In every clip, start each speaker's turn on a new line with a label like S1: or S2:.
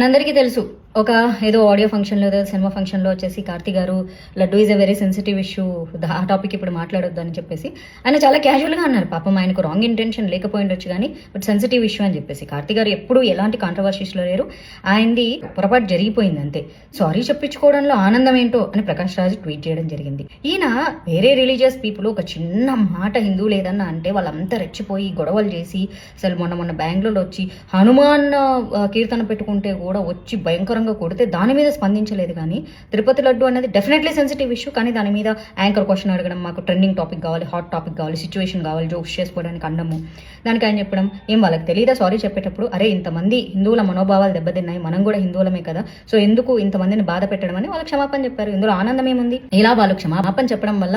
S1: మనందరికీ తెలుసు. ఒక ఏదో ఆడియో ఫంక్షన్లో ఏదో సినిమా ఫంక్షన్లో వచ్చేసి కార్తీ గారు laddu is a very sensitive issue ఆ టాపిక్ ఇప్పుడు మాట్లాడొద్దు అని చెప్పేసి ఆయన చాలా క్యాజువల్గా అన్నారు. పాపం ఆయనకు రాంగ్ ఇంటెన్షన్ లేకపోయిండొచ్చు కానీ బట్ సెన్సిటివ్ ఇష్యూ అని చెప్పేసి. కార్తీ గారు ఎప్పుడు ఎలాంటి కాంట్రవర్సీస్లో లేరు. ఆయనది పొరపాటు జరిగిపోయింది అంతే. సారీ చెప్పించుకోవడంలో ఆనందం ఏంటో అని ప్రకాష్ రాజు ట్వీట్ చేయడం జరిగింది. ఈయన వేరే రిలీజియస్ పీపుల్ ఒక చిన్న మాట హిందూ లేదన్నా అంటే వాళ్ళంతా రెచ్చిపోయి గొడవలు చేసి అసలు మొన్న మొన్న బెంగళూరులో వచ్చి హనుమాన్ కీర్తన పెట్టుకుంటే కూడా వచ్చి భయంకరంగా కొడితే దాని మీద స్పందించలేదు కానీ తిరుపతి లడ్డు అనేది డెఫినెట్లీ సెన్సిటివ్ ఇష్యూ కానీ దాని మీద యాంకర్ క్వశ్చన్ అడగడం మాకు ట్రెండింగ్ టాపిక్ కావాలి హాట్ టాపిక్ కావాలి సిచ్యువేషన్ కావాలి జోక్స్ చేసుకోవడానికి అండము దానికి ఆయన చెప్పడం ఏం వాళ్ళకి తెలియదా? సారీ చెప్పేటప్పుడు అరే ఇంతమంది హిందువుల మనోభావాలు దెబ్బతిన్నాయి మనం కూడా హిందువులమే కదా సో ఎందుకు ఇంతమందిని బాధ పెట్టడం అని వాళ్ళు క్షమాపణ చెప్పారు. ఇందులో ఆనందం ఏముంది? ఇలా వాళ్ళు క్షమాపణ చెప్పడం వల్ల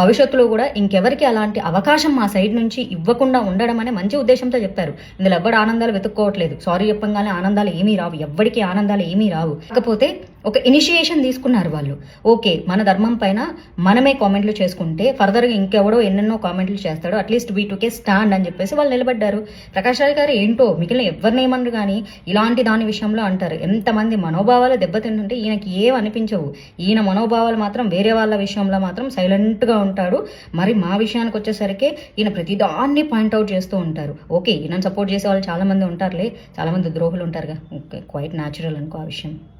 S1: భవిష్యత్తులో కూడా ఇంకెవరికి అలాంటి అవకాశం మా సైడ్ నుంచి ఇవ్వకుండా ఉండడం అనే మంచి ఉద్దేశంతో చెప్పారు. ఇందులో ఎవ్వడు ఆనందాలు వెతుక్కోవట్లేదు. సారీ చెప్పంగానే ఆనందాలు ఏమీ రావు. ఎవ్వడికి ఆనందాలు ఏమీ ఏమీ రావు. కాకపోతే ఒక ఇనిషియేషన్ తీసుకున్నారు వాళ్ళు. ఓకే మన ధర్మం పైన మనమే కామెంట్లు చేసుకుంటే ఫర్దర్గా ఇంకెవడో ఎన్నెన్నో కామెంట్లు చేస్తాడో అట్లీస్ట్ వీటికే స్టాండ్ అని చెప్పేసి వాళ్ళు నిలబడ్డారు. ప్రకాష్ రాజ్ గారు ఏంటో మిగిలిన ఎవరినేమన్నారు కానీ ఇలాంటి దాని విషయంలో అంటారు. ఎంతమంది మనోభావాలు దెబ్బతింటుంటే ఈయనకి ఏం అనిపించవు. ఈయన మనోభావాలు మాత్రం వేరే వాళ్ళ విషయంలో మాత్రం సైలెంట్గా ఉంటాడు. మరి మా విషయానికి వచ్చేసరికి ఈయన ప్రతిదాన్ని పాయింట్అవుట్ చేస్తూ ఉంటారు. ఓకే ఈయన సపోర్ట్ చేసే వాళ్ళు చాలామంది ఉంటారులే చాలామంది ద్రోహులు ఉంటారుగా. ఓకే క్వైట్ న్యాచురల్ అనుకో ఆ విషయం.